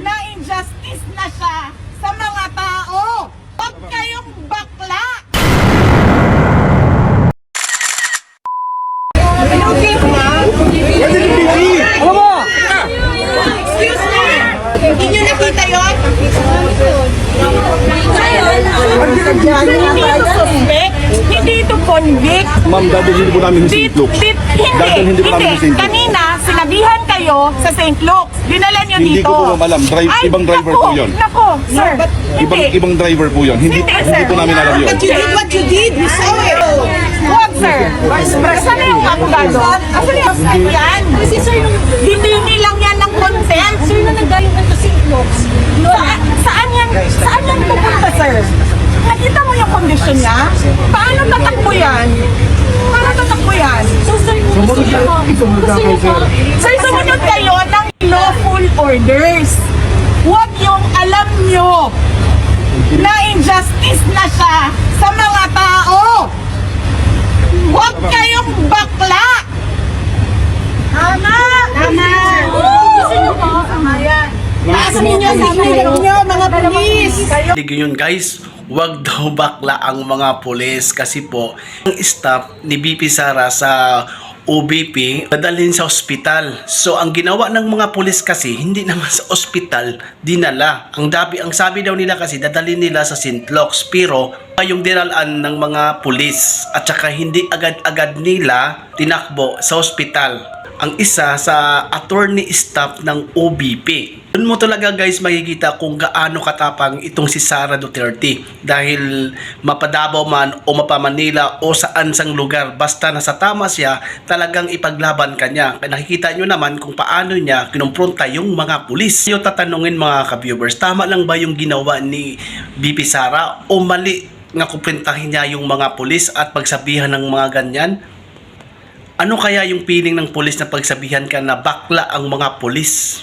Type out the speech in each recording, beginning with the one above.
na siya sa mga tao. Huwag kayong bakla. Excuse me. Hindi nyo nakita yun? Hindi ito suspect. Hindi ito convict. Ma'am, dadalhin po namin sa St. Luke's. Dit- Dadalhin hindi, po namin hindi. Luke's. Kanina, sinabihan kayo sa St. Luke's. Dinala nyo Hindi dito. ko po alam. Drive- Ay, ibang driver naku, po yun. Naku, sir. Ibang, Hindi. ibang driver po yun. Hindi, Hindi, hindi po namin alam yun. But you did what you did. We saw it. Huwag, sir. Asan na yung abogado? Asan yung yan? Kasi sir, nung, Hiningi lang yan ng consent. sir, na nagdayo na to St. Luke's, Saan, saan yan, saan yan pupunta, sir? Nakita mo yung kondisyon niya? Paano tatakbo yan? Paano tatakbo yan? so sir, gusto niyo po, gusto niyo po, Sir, sumunod kayo ng lawful orders. Huwag yung alam nyo na injustice na siya sa mga tao. Huwag kayong bakla. Tama! Tama! gusto niyo po, Taasan ninyo sa ninyo, mga polis. Hindi yun guys, wag daw bakla ang mga pulis kasi po ang staff ni BP Sara sa OBP dadalhin sa ospital. So ang ginawa ng mga pulis kasi hindi naman sa ospital dinala. Ang dabi ang sabi daw nila kasi dadalhin nila sa St. Luke's pero yung dinalaan ng mga pulis at saka hindi agad-agad nila tinakbo sa ospital ang isa sa attorney staff ng OBP. Doon mo talaga guys makikita kung gaano katapang itong si Sara Duterte dahil mapadabaw man o mapamanila o saan sang lugar basta nasa tama siya talagang ipaglaban kanya. Nakikita nyo naman kung paano niya kinumpronta yung mga pulis. Yung tatanungin mga ka-viewers, tama lang ba yung ginawa ni BP Sara o mali nga kumprintahin niya yung mga pulis at pagsabihan ng mga ganyan? Ano kaya yung feeling ng pulis na pagsabihan ka na bakla ang mga pulis?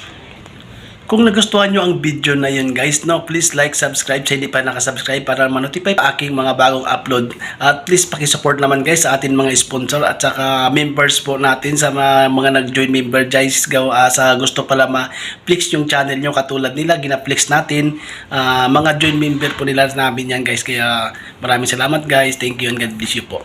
Kung nagustuhan nyo ang video na yun guys, no, please like, subscribe sa hindi pa nakasubscribe para ma-notify pa aking mga bagong upload. At please pakisupport naman guys sa atin mga sponsor at saka members po natin sa mga, mga nag-join member guys. Gaw, ah, sa gusto pala ma-flex yung channel nyo katulad nila, gina-flex natin. Ah, mga join member po nila namin yan guys. Kaya maraming salamat guys. Thank you and God bless you po.